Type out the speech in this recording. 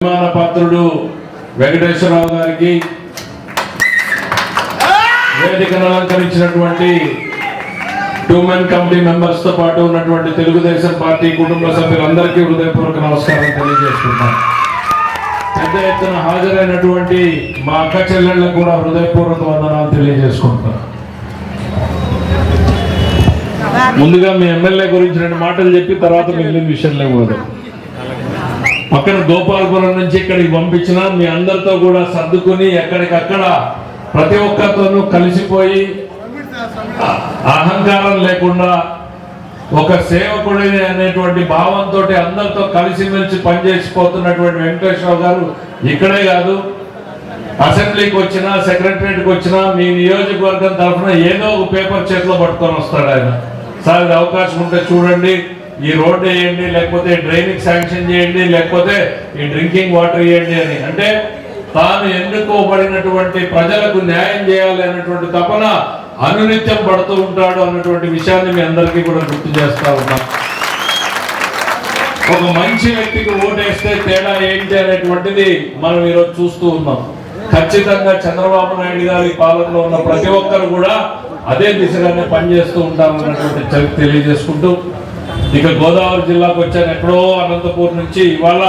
అభిమాన పాత్రుడు వెంకటేశ్వరరావు గారికి వేదికను అలంకరించినటువంటి టూ మెన్ కమిటీ మెంబర్స్తో పాటు ఉన్నటువంటి తెలుగుదేశం పార్టీ కుటుంబ సభ్యులందరికీ హృదయపూర్వక నమస్కారం తెలియజేస్తున్నాను పెద్ద ఎత్తున హాజరైనటువంటి మా అక్క చెల్లెళ్ళకు కూడా హృదయపూర్వక వందనాలు తెలియజేసుకుంటున్నాను ముందుగా మీ ఎమ్మెల్యే గురించి రెండు మాటలు చెప్పి తర్వాత మిగిలిన విషయంలో పోదాం పక్కన గోపాలపురం నుంచి ఇక్కడికి పంపించిన మీ అందరితో కూడా సర్దుకుని ఎక్కడికక్కడ ప్రతి ఒక్కరితోనూ కలిసిపోయి అహంకారం లేకుండా ఒక సేవకుడిని అనేటువంటి భావంతో అందరితో కలిసిమెలిసి పనిచేసిపోతున్నటువంటి వెంకటేశ్వరరావు గారు ఇక్కడే కాదు. అసెంబ్లీకి వచ్చినా సెక్రటరియట్కి వచ్చినా మీ నియోజకవర్గం తరఫున ఏదో ఒక పేపర్ చేతిలో పట్టుకొని వస్తాడు ఆయన. సార్ అవకాశం ఉంటే చూడండి. ఈ రోడ్డు వేయండి లేకపోతే డ్రైనేజ్ శాంక్షన్ చేయండి లేకపోతే ఈ డ్రింకింగ్ వాటర్ ఇవ్వండి అని. అంటే తాను ఎన్నుకోబడినటువంటి ప్రజలకు న్యాయం చేయాలి అనేటువంటి తపన అనునిత్యం పడుతూ ఉంటాడు అన్నటువంటి విషయాన్ని మీ అందరికీ కూడా గుర్తు చేస్తా ఉన్నాం. ఒక మంచి వ్యక్తికి ఓటేస్తే తేడా ఏంటి అనేటువంటిది మనం ఈరోజు చూస్తూ ఉన్నాం. ఖచ్చితంగా చంద్రబాబు నాయుడు గారి పాలనలో ఉన్న ప్రతి ఒక్కరు కూడా అదే దిశగానే పనిచేస్తూ ఉంటారు అన్నటువంటి తెలియజేసుకుంటూ ఇక గోదావరి జిల్లాకు వచ్చాను ఎక్కడో అనంతపూర్ నుంచి ఇవాళ